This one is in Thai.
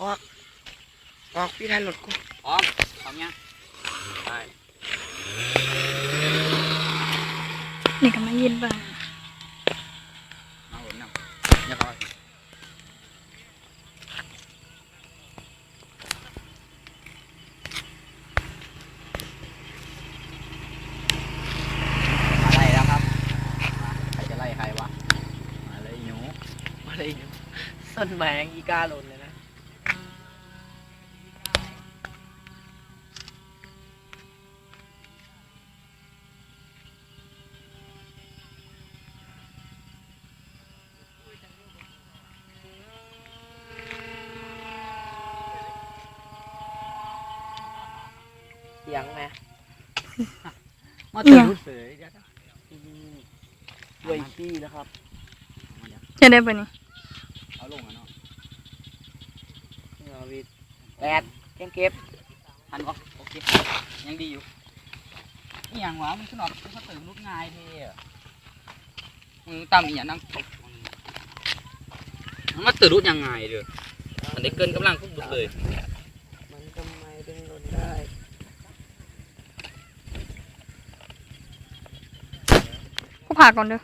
ออก ออกพี่ทันรถกูพร้อมพร้อมยังไปนี่ก็มายืนเบิ่งมาผมนำอย่าพอมาไล่แล้วครับมาใครจะไล่ใครวะมาเลยหนูมาเลยอยู่ส้นแมงอีกาหล่นเลย สียงไหมมาตื่นรู้เสยเดี๋ยวนะด้วยขี้นะครับเอาเดี๋ยวจะได้ปะนี่เอาลงอะเนาะนี่เอาวิทย์แปดเก็บเก็บทันก็โอเค ยังดีอยู่นี่อย่างวะมันขนอดมันก็ตื่นลุกง่ายเท่อะมึงตามอีกอย่างนั่งตกมันมาตื่นรู้ยังไงเด้อมันได้เกินกำลังทุกบุดเลย มันทำไมถึงหล่นได้ กูผ่าก่อนเด้อ